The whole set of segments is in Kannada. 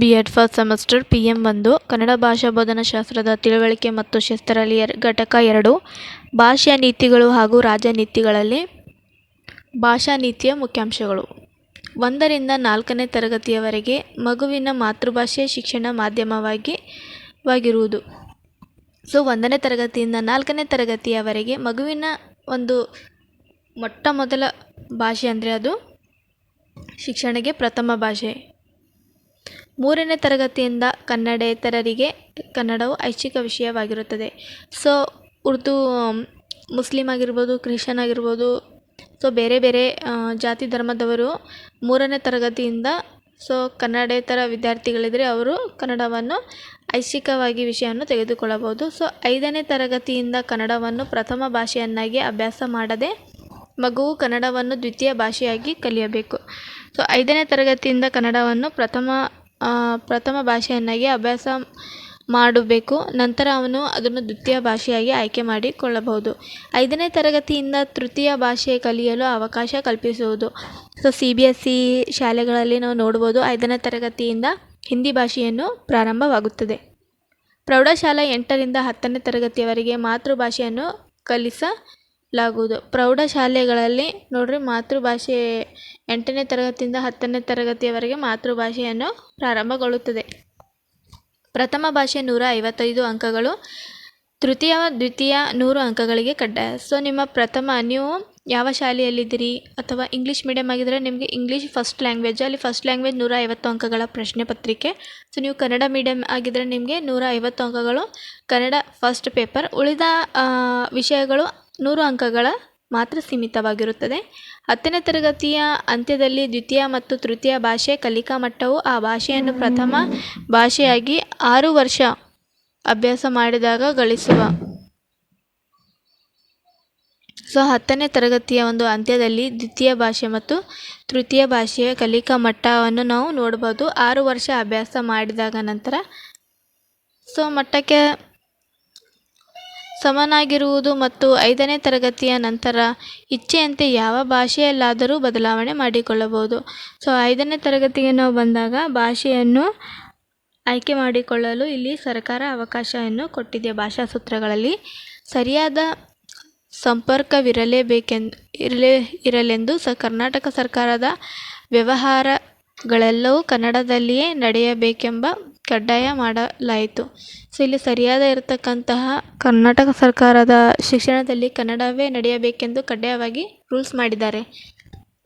B Ed first semester P M ಒಂದು, ಕನ್ನಡ ಭಾಷಾ ಬೋಧನಾಶಾಸ್ತ್ರದ ತಿಳುವಳಿಕೆ ಮತ್ತು ಶಿಸ್ತರಲ್ಲಿ ಘಟಕ ಎರಡು, ಭಾಷಾ ನೀತಿಗಳು ಹಾಗೂ ರಾಜನೀತಿಗಳಲ್ಲಿ ಭಾಷಾ ನೀತಿಯ ಮುಖ್ಯಾಂಶಗಳು. ಒಂದರಿಂದ ನಾಲ್ಕನೇ ತರಗತಿಯವರೆಗೆ ಮಗುವಿನ ಮಾತೃಭಾಷೆ ಶಿಕ್ಷಣ ಮಾಧ್ಯಮವಾಗಿ ವಾಗಿರುವುದು. ಸೊ ಒಂದನೇ ತರಗತಿಯಿಂದ ನಾಲ್ಕನೇ ತರಗತಿಯವರೆಗೆ ಮಗುವಿನ ಒಂದು ಮೊಟ್ಟ ಮೊದಲ ಭಾಷೆ ಅಂದರೆ ಅದು ಶಿಕ್ಷಣಕ್ಕೆ ಪ್ರಥಮ ಭಾಷೆ. ಮೂರನೇ ತರಗತಿಯಿಂದ ಕನ್ನಡೇತರರಿಗೆ ಕನ್ನಡವು ಐಚ್ಛಿಕ ವಿಷಯವಾಗಿರುತ್ತದೆ. ಸೊ ಉರ್ದು ಮುಸ್ಲಿಮ್ ಆಗಿರ್ಬೋದು ಕ್ರಿಶ್ಚನ್ ಆಗಿರ್ಬೋದು ಸೊ ಬೇರೆ ಬೇರೆ ಜಾತಿ ಧರ್ಮದವರು ಮೂರನೇ ತರಗತಿಯಿಂದ ಸೊ ಕನ್ನಡೇತರ ವಿದ್ಯಾರ್ಥಿಗಳಿದ್ದರೆ ಅವರು ಕನ್ನಡವನ್ನು ಐಚ್ಛಿಕವಾಗಿ ವಿಷಯವನ್ನು ತೆಗೆದುಕೊಳ್ಳಬಹುದು. ಸೊ ಐದನೇ ತರಗತಿಯಿಂದ ಕನ್ನಡವನ್ನು ಪ್ರಥಮ ಭಾಷೆಯನ್ನಾಗಿ ಅಭ್ಯಾಸ ಮಾಡದೆ ಮಗುವು ಕನ್ನಡವನ್ನು ದ್ವಿತೀಯ ಭಾಷೆಯಾಗಿ ಕಲಿಯಬೇಕು. ಸೊ ಐದನೇ ತರಗತಿಯಿಂದ ಕನ್ನಡವನ್ನು ಪ್ರಥಮ ಪ್ರಥಮ ಭಾಷೆಯನ್ನಾಗಿ ಅಭ್ಯಾಸ ಮಾಡಬೇಕು. ನಂತರ ಅವನು ಅದನ್ನು ದ್ವಿತೀಯ ಭಾಷೆಯಾಗಿ ಆಯ್ಕೆ ಮಾಡಿಕೊಳ್ಳಬಹುದು. ಐದನೇ ತರಗತಿಯಿಂದ ತೃತೀಯ ಭಾಷೆ ಕಲಿಯಲು ಅವಕಾಶ ಕಲ್ಪಿಸುವುದು. So C B S C ಶಾಲೆಗಳಲ್ಲಿ ನಾವು ನೋಡ್ಬೋದು ಐದನೇ ತರಗತಿಯಿಂದ ಹಿಂದಿ ಭಾಷೆಯನ್ನು ಪ್ರಾರಂಭವಾಗುತ್ತದೆ. ಪ್ರೌಢಶಾಲಾ ಎಂಟರಿಂದ ಹತ್ತನೇ ತರಗತಿಯವರೆಗೆ ಮಾತೃಭಾಷೆಯನ್ನು ಕಲಿಸಲಾಗುವುದು ಪ್ರೌಢಶಾಲೆಗಳಲ್ಲಿ ನೋಡಿರಿ ಮಾತೃಭಾಷೆ ಎಂಟನೇ ತರಗತಿಯಿಂದ ಹತ್ತನೇ ತರಗತಿಯವರೆಗೆ ಮಾತೃಭಾಷೆಯನ್ನು ಪ್ರಾರಂಭಗೊಳ್ಳುತ್ತದೆ. ಪ್ರಥಮ ಭಾಷೆ ನೂರ ಐವತ್ತೈದು ಅಂಕಗಳು, ತೃತೀಯ, ದ್ವಿತೀಯ ನೂರು ಅಂಕಗಳಿಗೆ ಕಡ್ಡಾಯ. ಸೊ, ನಿಮ್ಮ ಪ್ರಥಮ, ನೀವು ಯಾವ ಶಾಲೆಯಲ್ಲಿದ್ದೀರಿ? ಅಥವಾ ಇಂಗ್ಲೀಷ್ ಮೀಡಿಯಮ್ ಆಗಿದ್ದರೆ ನಿಮಗೆ ಇಂಗ್ಲೀಷ್ ಫಸ್ಟ್ ಲ್ಯಾಂಗ್ವೇಜ್ ಅಲ್ಲಿ ಫಸ್ಟ್ ಲ್ಯಾಂಗ್ವೇಜ್ ನೂರ ಐವತ್ತು ಅಂಕಗಳ ಪ್ರಶ್ನೆ ಪತ್ರಿಕೆ. ಸೊ, ನೀವು ಕನ್ನಡ ಮೀಡಿಯಮ್ ಆಗಿದ್ದರೆ ನಿಮಗೆ ನೂರ ಐವತ್ತು ಅಂಕಗಳು ಕನ್ನಡ ಫಸ್ಟ್ ಪೇಪರ್ ಉಳಿದ ವಿಷಯಗಳು ನೂರು ಅಂಕಗಳ ಮಾತ್ರ ಸೀಮಿತವಾಗಿರುತ್ತದೆ. ಹತ್ತನೇ ತರಗತಿಯ ಅಂತ್ಯದಲ್ಲಿ ದ್ವಿತೀಯ ಮತ್ತು ತೃತೀಯ ಭಾಷೆ ಕಲಿಕಾ ಮಟ್ಟವು ಆ ಭಾಷೆಯನ್ನು ಪ್ರಥಮ ಭಾಷೆಯಾಗಿ ಆರು ವರ್ಷ ಅಭ್ಯಾಸ ಮಾಡಿದಾಗ ಗಳಿಸುವ. ಸೊ, ಹತ್ತನೇ ತರಗತಿಯ ಒಂದು ಅಂತ್ಯದಲ್ಲಿ ದ್ವಿತೀಯ ಭಾಷೆ ಮತ್ತು ತೃತೀಯ ಭಾಷೆಯ ಕಲಿಕಾ ಮಟ್ಟವನ್ನು ನಾವು ನೋಡ್ಬೋದು. ಆರು ವರ್ಷ ಅಭ್ಯಾಸ ಮಾಡಿದಾಗ ನಂತರ ಸೊ, ಮಟ್ಟಕ್ಕೆ ಸಮನಾಗಿರುವುದು ಮತ್ತು ಐದನೇ ತರಗತಿಯ ನಂತರ ಇಚ್ಛೆಯಂತೆ ಯಾವ ಭಾಷೆಯಲ್ಲಾದರೂ ಬದಲಾವಣೆ ಮಾಡಿಕೊಳ್ಳಬಹುದು. ಸೊ ಐದನೇ ತರಗತಿಗೆ ನಾವು ಬಂದಾಗ ಭಾಷೆಯನ್ನು ಆಯ್ಕೆ ಮಾಡಿಕೊಳ್ಳಲು ಇಲ್ಲಿ ಸರ್ಕಾರ ಅವಕಾಶವನ್ನು ಕೊಟ್ಟಿದೆ. ಭಾಷಾ ಸೂತ್ರಗಳಲ್ಲಿ ಸರಿಯಾದ ಸಂಪರ್ಕವಿರಲೇಬೇಕೆಂದು, ಇರಲೇ, ಇರಲೆಂದು ಸ, ಕರ್ನಾಟಕ ಸರ್ಕಾರದ ವ್ಯವಹಾರಗಳೆಲ್ಲವೂ ಕನ್ನಡದಲ್ಲಿಯೇ ನಡೆಯಬೇಕೆಂಬ ಕಡ್ಡಾಯ ಮಾಡಲಾಯಿತು. ಸೊ, ಇಲ್ಲಿ ಸರಿಯಾದ ಇರತಕ್ಕಂತಹ ಕರ್ನಾಟಕ ಸರ್ಕಾರದ ಶಿಕ್ಷಣದಲ್ಲಿ ಕನ್ನಡವೇ ನಡೆಯಬೇಕೆಂದು ಕಡ್ಡಾಯವಾಗಿ ರೂಲ್ಸ್ ಮಾಡಿದ್ದಾರೆ.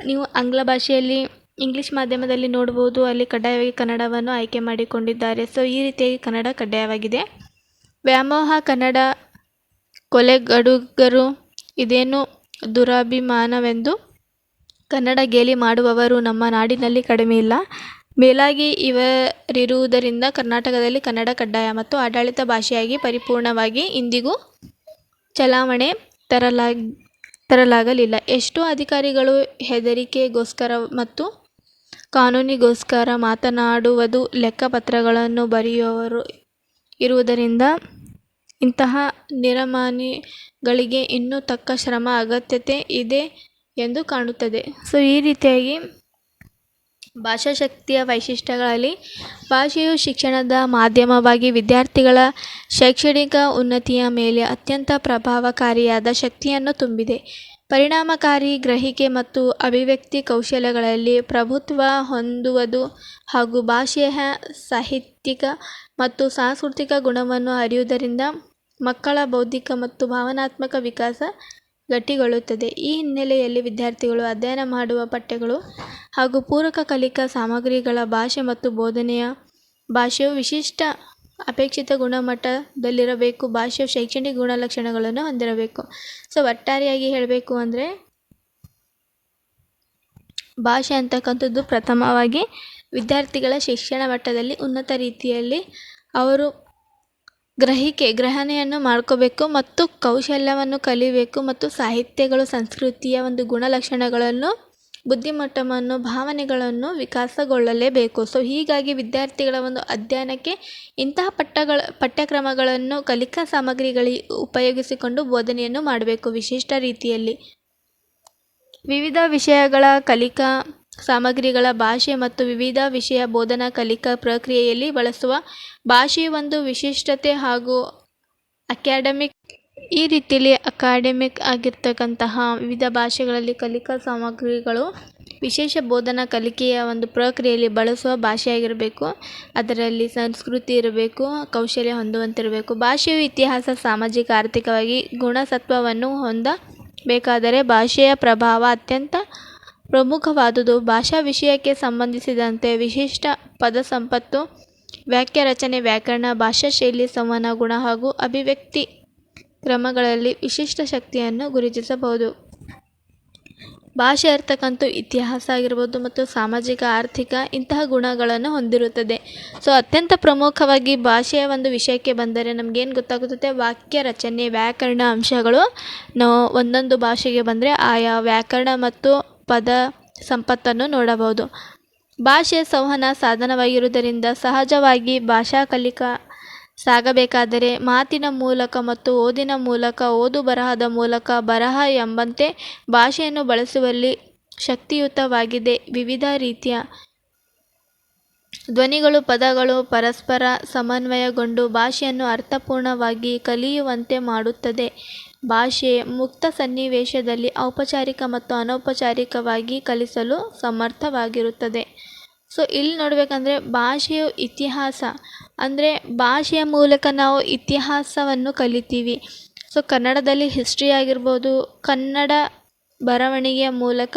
ನೀವು ಆಂಗ್ಲ ಭಾಷೆಯಲ್ಲಿ ಇಂಗ್ಲೀಷ್ ಮಾಧ್ಯಮದಲ್ಲಿ ನೋಡ್ಬೋದು, ಅಲ್ಲಿ ಕಡ್ಡಾಯವಾಗಿ ಕನ್ನಡವನ್ನು ಆಯ್ಕೆ ಮಾಡಿಕೊಂಡಿದ್ದಾರೆ. ಸೊ, ಈ ರೀತಿಯಾಗಿ ಕನ್ನಡ ಕಡ್ಡಾಯವಾಗಿದೆ. ವ್ಯಾಮೋಹ ಕನ್ನಡ ಕೊಲೆಗಡುಗರು ಇದೇನು ದುರಾಭಿಮಾನವೆಂದು ಕನ್ನಡ ಗೇಲಿ ಮಾಡುವವರು ನಮ್ಮ ನಾಡಿನಲ್ಲಿ ಕಡಿಮೆ ಇಲ್ಲ. ಮೇಲಾಗಿ ಇವರಿರುವುದರಿಂದ ಕರ್ನಾಟಕದಲ್ಲಿ ಕನ್ನಡ ಕಡ್ಡಾಯ ಮತ್ತು ಆಡಳಿತ ಭಾಷೆಯಾಗಿ ಪರಿಪೂರ್ಣವಾಗಿ ಇಂದಿಗೂ ಚಲಾವಣೆ ತರಲಾಗಿ, ತರಲಾಗಲಿಲ್ಲ. ಎಷ್ಟೋ ಅಧಿಕಾರಿಗಳು ಹೆದರಿಕೆಗೋಸ್ಕರ ಮತ್ತು ಕಾನೂನಿಗೋಸ್ಕರ ಮಾತನಾಡುವುದು ಲೆಕ್ಕಪತ್ರಗಳನ್ನು ಬರೆಯುವವರು ಇರುವುದರಿಂದ ಇಂತಹ ನಿರಮಾನಿಗಳಿಗೆ ಇನ್ನೂ ತಕ್ಕ ಶ್ರಮ, ಅಗತ್ಯತೆ ಇದೆ ಎಂದು ಕಾಣುತ್ತದೆ. ಸೊ, ಈ ರೀತಿಯಾಗಿ ಭಾಷಾಶಕ್ತಿಯ ವೈಶಿಷ್ಟ್ಯಗಳಲ್ಲಿ ಭಾಷೆಯು ಶಿಕ್ಷಣದ ಮಾಧ್ಯಮವಾಗಿ ವಿದ್ಯಾರ್ಥಿಗಳ ಶೈಕ್ಷಣಿಕ ಉನ್ನತಿಯ ಮೇಲೆ ಅತ್ಯಂತ ಪ್ರಭಾವಕಾರಿಯಾದ ಶಕ್ತಿಯನ್ನು ತುಂಬಿದೆ. ಪರಿಣಾಮಕಾರಿ ಗ್ರಹಿಕೆ ಮತ್ತು ಅಭಿವ್ಯಕ್ತಿ ಕೌಶಲ್ಯಗಳಲ್ಲಿ ಪ್ರಭುತ್ವ ಹೊಂದುವುದು ಹಾಗೂ ಭಾಷೆಯ ಸಾಹಿತ್ಯಿಕ ಮತ್ತು ಸಾಂಸ್ಕೃತಿಕ ಗುಣವನ್ನು ಅರಿಯುವುದರಿಂದ ಮಕ್ಕಳ ಬೌದ್ಧಿಕ ಮತ್ತು ಭಾವನಾತ್ಮಕ ವಿಕಾಸ ಗಟ್ಟಿಗೊಳ್ಳುತ್ತದೆ. ಈ ಹಿನ್ನೆಲೆಯಲ್ಲಿ ವಿದ್ಯಾರ್ಥಿಗಳು ಅಧ್ಯಯನ ಮಾಡುವ ಪಠ್ಯಗಳು ಹಾಗೂ ಪೂರಕ ಕಲಿಕಾ ಸಾಮಗ್ರಿಗಳ ಭಾಷೆ ಮತ್ತು ಬೋಧನೆಯ ಭಾಷೆಯು ವಿಶಿಷ್ಟ ಅಪೇಕ್ಷಿತ ಗುಣಮಟ್ಟದಲ್ಲಿರಬೇಕು. ಭಾಷೆಯ ಶೈಕ್ಷಣಿಕ ಗುಣಲಕ್ಷಣಗಳನ್ನು ಹೊಂದಿರಬೇಕು. ಸೊ, ಒಟ್ಟಾರೆಯಾಗಿ ಹೇಳಬೇಕು ಅಂದರೆ, ಭಾಷೆ ಅಂತಕ್ಕಂಥದ್ದು ಪ್ರಥಮವಾಗಿ ವಿದ್ಯಾರ್ಥಿಗಳ ಶಿಕ್ಷಣ ಮಟ್ಟದಲ್ಲಿ ಉನ್ನತ ರೀತಿಯಲ್ಲಿ ಅವರು ಗ್ರಹಿಕೆ, ಗ್ರಹಣೆಯನ್ನು ಮಾಡ್ಕೋಬೇಕು ಮತ್ತು ಕೌಶಲ್ಯವನ್ನು ಕಲಿಬೇಕು ಮತ್ತು ಸಾಹಿತ್ಯಗಳು, ಸಂಸ್ಕೃತಿಯ ಒಂದು ಗುಣಲಕ್ಷಣಗಳನ್ನು, ಬುದ್ಧಿಮಟ್ಟವನ್ನು, ಭಾವನೆಗಳನ್ನು ವಿಕಾಸಗೊಳ್ಳಲೇಬೇಕು. ಸೊ ಹೀಗಾಗಿ ವಿದ್ಯಾರ್ಥಿಗಳ ಒಂದು ಅಧ್ಯಯನಕ್ಕೆ ಇಂತಹ ಪಠ್ಯಗಳ, ಪಠ್ಯಕ್ರಮಗಳನ್ನು, ಕಲಿಕಾ ಸಾಮಗ್ರಿಗಳಿ ಉಪಯೋಗಿಸಿಕೊಂಡು ಬೋಧನೆಯನ್ನು ಮಾಡಬೇಕು ವಿಶಿಷ್ಟ ರೀತಿಯಲ್ಲಿ. ವಿವಿಧ ವಿಷಯಗಳ ಕಲಿಕಾ ಸಾಮಗ್ರಿಗಳ ಭಾಷೆ ಮತ್ತು ವಿವಿಧ ವಿಷಯ ಬೋಧನಾ ಕಲಿಕಾ ಪ್ರಕ್ರಿಯೆಯಲ್ಲಿ ಬಳಸುವ ಭಾಷೆಯ ಒಂದು ವಿಶಿಷ್ಟತೆ ಹಾಗೂ ಅಕ್ಯಾಡಮಿಕ್ ಈ ರೀತಿಯಲ್ಲಿ ಅಕಾಡೆಮಿಕ್ ಆಗಿರ್ತಕ್ಕಂತಹ ವಿವಿಧ ಭಾಷೆಗಳಲ್ಲಿ ಕಲಿಕಾ ಸಾಮಗ್ರಿಗಳು ವಿಶೇಷ ಬೋಧನಾ ಕಲಿಕೆಯ ಒಂದು ಪ್ರಕ್ರಿಯೆಯಲ್ಲಿ ಬಳಸುವ ಭಾಷೆಯಾಗಿರಬೇಕು. ಅದರಲ್ಲಿ ಸಂಸ್ಕೃತಿ ಇರಬೇಕು, ಕೌಶಲ್ಯ ಹೊಂದುವಂತಿರಬೇಕು. ಭಾಷೆಯು ಇತಿಹಾಸ, ಸಾಮಾಜಿಕ, ಆರ್ಥಿಕವಾಗಿ ಗುಣಸತ್ವವನ್ನು ಹೊಂದಬೇಕಾದರೆ ಭಾಷೆಯ ಪ್ರಭಾವ ಅತ್ಯಂತ ಪ್ರಮುಖವಾದುದು ಭಾಷಾ ವಿಷಯಕ್ಕೆ ಸಂಬಂಧಿಸಿದಂತೆ ವಿಶಿಷ್ಟ ಪದ ಸಂಪತ್ತು ವಾಕ್ಯ ರಚನೆ, ವ್ಯಾಕರಣ, ಭಾಷಾ ಶೈಲಿ, ಸಂವಹನ ಗುಣ ಹಾಗೂ ಅಭಿವ್ಯಕ್ತಿ ಕ್ರಮಗಳಲ್ಲಿ ವಿಶಿಷ್ಟ ಶಕ್ತಿಯನ್ನು ಗುರುತಿಸಬಹುದು. ಭಾಷೆ ಇರ್ತಕ್ಕಂಥ ಇತಿಹಾಸ ಆಗಿರ್ಬೋದು ಮತ್ತು ಸಾಮಾಜಿಕ, ಆರ್ಥಿಕ ಇಂತಹ ಗುಣಗಳನ್ನು ಹೊಂದಿರುತ್ತದೆ. ಸೊ, ಅತ್ಯಂತ ಪ್ರಮುಖವಾಗಿ ಭಾಷೆಯ ಒಂದು ವಿಷಯಕ್ಕೆ ಬಂದರೆ ನಮಗೇನು ಗೊತ್ತಾಗುತ್ತದೆ? ವಾಕ್ಯ ರಚನೆ, ವ್ಯಾಕರಣ ಅಂಶಗಳು ನಾವು ಒಂದೊಂದು ಭಾಷೆಗೆ ಬಂದರೆ ಆಯಾ ವ್ಯಾಕರಣ ಮತ್ತು ಪದ ಸಂಪತ್ತನ್ನು ನೋಡಬಹುದು. ಭಾಷೆ ಸಂವಹನ ಸಾಧನವಾಗಿರುವುದರಿಂದ ಸಹಜವಾಗಿ ಭಾಷಾ ಕಲಿಕಾ ಸಾಗಬೇಕಾದರೆ ಮಾತಿನ ಮೂಲಕ ಮತ್ತು ಓದಿನ ಮೂಲಕ, ಓದು ಬರಹದ ಮೂಲಕ ಬರಹ ಎಂಬಂತೆ ಭಾಷೆಯನ್ನು ಬಳಸುವಲ್ಲಿ ಶಕ್ತಿಯುತವಾಗಿದೆ. ವಿವಿಧ ರೀತಿಯ ಧ್ವನಿಗಳು, ಪದಗಳು ಪರಸ್ಪರ ಸಮನ್ವಯಗೊಂಡು ಭಾಷೆಯನ್ನು ಅರ್ಥಪೂರ್ಣವಾಗಿ ಕಲಿಯುವಂತೆ ಮಾಡುತ್ತದೆ. ಭಾಷೆ ಮುಕ್ತ ಸನ್ನಿವೇಶದಲ್ಲಿ ಔಪಚಾರಿಕ ಮತ್ತು ಅನೌಪಚಾರಿಕವಾಗಿ ಕಲಿಸಲು ಸಮರ್ಥವಾಗಿರುತ್ತದೆ. ಸೊ, ಇಲ್ಲಿ ನೋಡಬೇಕಂದ್ರೆ ಭಾಷೆಯು ಇತಿಹಾಸ. ಅಂದರೆ ಭಾಷೆಯ ಮೂಲಕ ನಾವು ಇತಿಹಾಸವನ್ನು ಕಲಿತೀವಿ. ಸೊ, ಕನ್ನಡದಲ್ಲಿ ಹಿಸ್ಟ್ರಿ ಆಗಿರ್ಬೋದು, ಕನ್ನಡ ಬರವಣಿಗೆಯ ಮೂಲಕ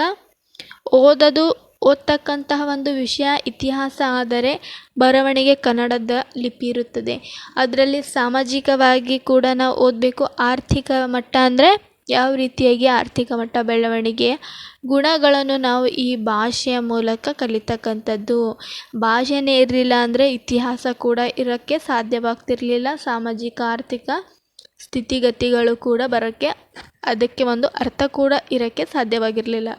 ಓದೋದು ಓದ್ತಕ್ಕಂತಹ ಒಂದು ವಿಷಯ, ಇತಿಹಾಸ ಆದರೆ ಬರವಣಿಗೆ ಕನ್ನಡದ ಲಿಪಿ ಇರುತ್ತದೆ. ಅದರಲ್ಲಿ ಸಾಮಾಜಿಕವಾಗಿ ಕೂಡ ನಾವು ಓದಬೇಕು. ಆರ್ಥಿಕ ಮಟ್ಟ ಅಂದರೆ ಯಾವ ರೀತಿಯಾಗಿ ಆರ್ಥಿಕ ಮಟ್ಟ, ಬೆಳವಣಿಗೆ ಗುಣಗಳನ್ನು ನಾವು ಈ ಭಾಷೆಯ ಮೂಲಕ ಕಲಿತಕ್ಕಂಥದ್ದು. ಭಾಷೆನೇ ಇರಲಿಲ್ಲ ಅಂದರೆ ಇತಿಹಾಸ ಕೂಡ ಇರೋಕ್ಕೆ ಸಾಧ್ಯವಾಗ್ತಿರಲಿಲ್ಲ. ಸಾಮಾಜಿಕ, ಆರ್ಥಿಕ ಸ್ಥಿತಿಗತಿಗಳು ಕೂಡ ಬರೋಕ್ಕೆ ಅದಕ್ಕೆ ಒಂದು ಅರ್ಥ ಕೂಡ ಇರೋಕ್ಕೆ ಸಾಧ್ಯವಾಗಿರಲಿಲ್ಲ.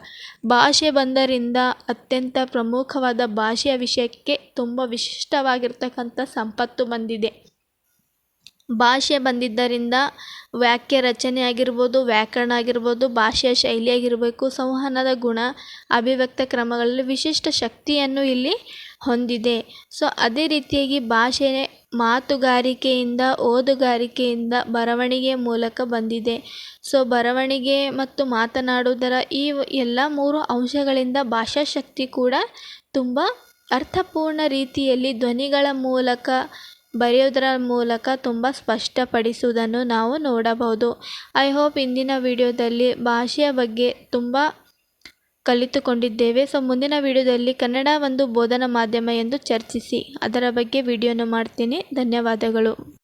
ಭಾಷೆ ಬಂದರಿಂದ ಅತ್ಯಂತ ಪ್ರಮುಖವಾದ ಭಾಷೆಯ ವಿಷಯಕ್ಕೆ ತುಂಬ ವಿಶಿಷ್ಟವಾಗಿರ್ತಕ್ಕಂಥ ಸಂಪತ್ತು ಬಂದಿದೆ. ಭಾಷೆ ಬಂದಿದ್ದರಿಂದ ವಾಕ್ಯ ರಚನೆ ಆಗಿರ್ಬೋದು, ವ್ಯಾಕರಣ ಆಗಿರ್ಬೋದು, ಭಾಷೆಯ ಶೈಲಿ ಆಗಿರಬೇಕು ಸಂವಹನದ ಗುಣ, ಅಭಿವ್ಯಕ್ತ ಕ್ರಮಗಳಲ್ಲಿ ವಿಶಿಷ್ಟ ಶಕ್ತಿಯನ್ನು ಇಲ್ಲಿ ಹೊಂದಿದೆ. ಸೊ, ಅದೇ ರೀತಿಯಾಗಿ ಭಾಷೆ ಮಾತುಗಾರಿಕೆಯಿಂದ, ಓದುಗಾರಿಕೆಯಿಂದ ಬರವಣಿಗೆಯ ಮೂಲಕ ಬಂದಿದೆ. ಸೊ, ಬರವಣಿಗೆ ಮತ್ತು ಮಾತನಾಡುವುದರ ಈ ಎಲ್ಲ ಮೂರು ಅಂಶಗಳಿಂದ ಭಾಷಾಶಕ್ತಿ ಕೂಡ ತುಂಬ ಅರ್ಥಪೂರ್ಣ ರೀತಿಯಲ್ಲಿ ಧ್ವನಿಗಳ ಮೂಲಕ ಬರೆಯೋದರ ಮೂಲಕ ತುಂಬ ಸ್ಪಷ್ಟಪಡಿಸುವುದನ್ನು ನಾವು ನೋಡಬಹುದು. ಐ ಹೋಪ್ ಇಂದಿನ ವಿಡಿಯೋದಲ್ಲಿ ಭಾಷೆಯ ಬಗ್ಗೆ ತುಂಬ ಕಲಿತುಕೊಂಡಿದ್ದೇವೆ. ಸೊ ಮುಂದಿನ ವಿಡಿಯೋದಲ್ಲಿ ಕನ್ನಡ ಒಂದು ಬೋಧನಾ ಮಾಧ್ಯಮ ಎಂದು ಚರ್ಚಿಸಿ. ಅದರ ಬಗ್ಗೆ ವಿಡಿಯೋನ ಮಾಡ್ತೀನಿ. ಧನ್ಯವಾದಗಳು.